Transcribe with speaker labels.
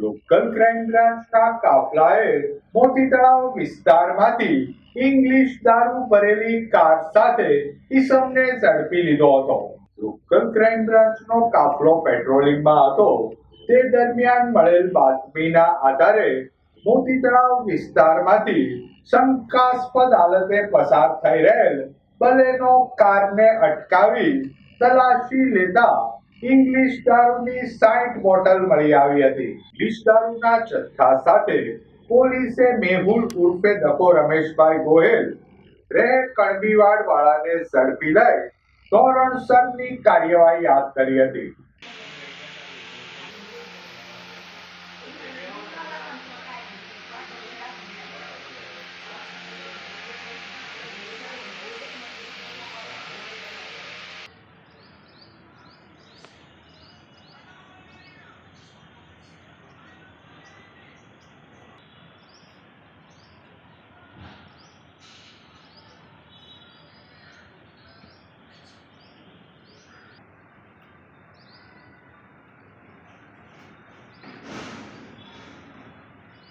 Speaker 1: Local crime બ્રાન્ચના કાફલાએ મોતી તળાવ વિસ્તારમાંથી ઇંગ્લિશ દારૂ ભરેલી કાર સાથે ઈસમને ઝડપી લીધો હતો. લોકલ ક્રાઇમ બ્રાન્ચનો કાફલો પેટ્રોલિંગમાં હતો. તે દરમિયાન મળેલ બાતમીના આધારે મોતી તળાવ વિસ્તારમાંથી શંકાસ્પદ હાલતે પસાર થઈ રહેલ બલેનો કારને અટકાવી તલાશી લેતા ઇંગ્લિશ દારૂની સાઠ બોટલ મળી આવી હતી. ઇંગ્લિશ દારૂના જથ્થા સાથે પોલીસે મેહુલ ઉર્ફે દકો રમેશભાઈ ગોહેલ, રે કણબીવાડ વાળાને ઝડપી લઈ ધોરણસરની કાર્યવાહી હાથ ધરી હતી.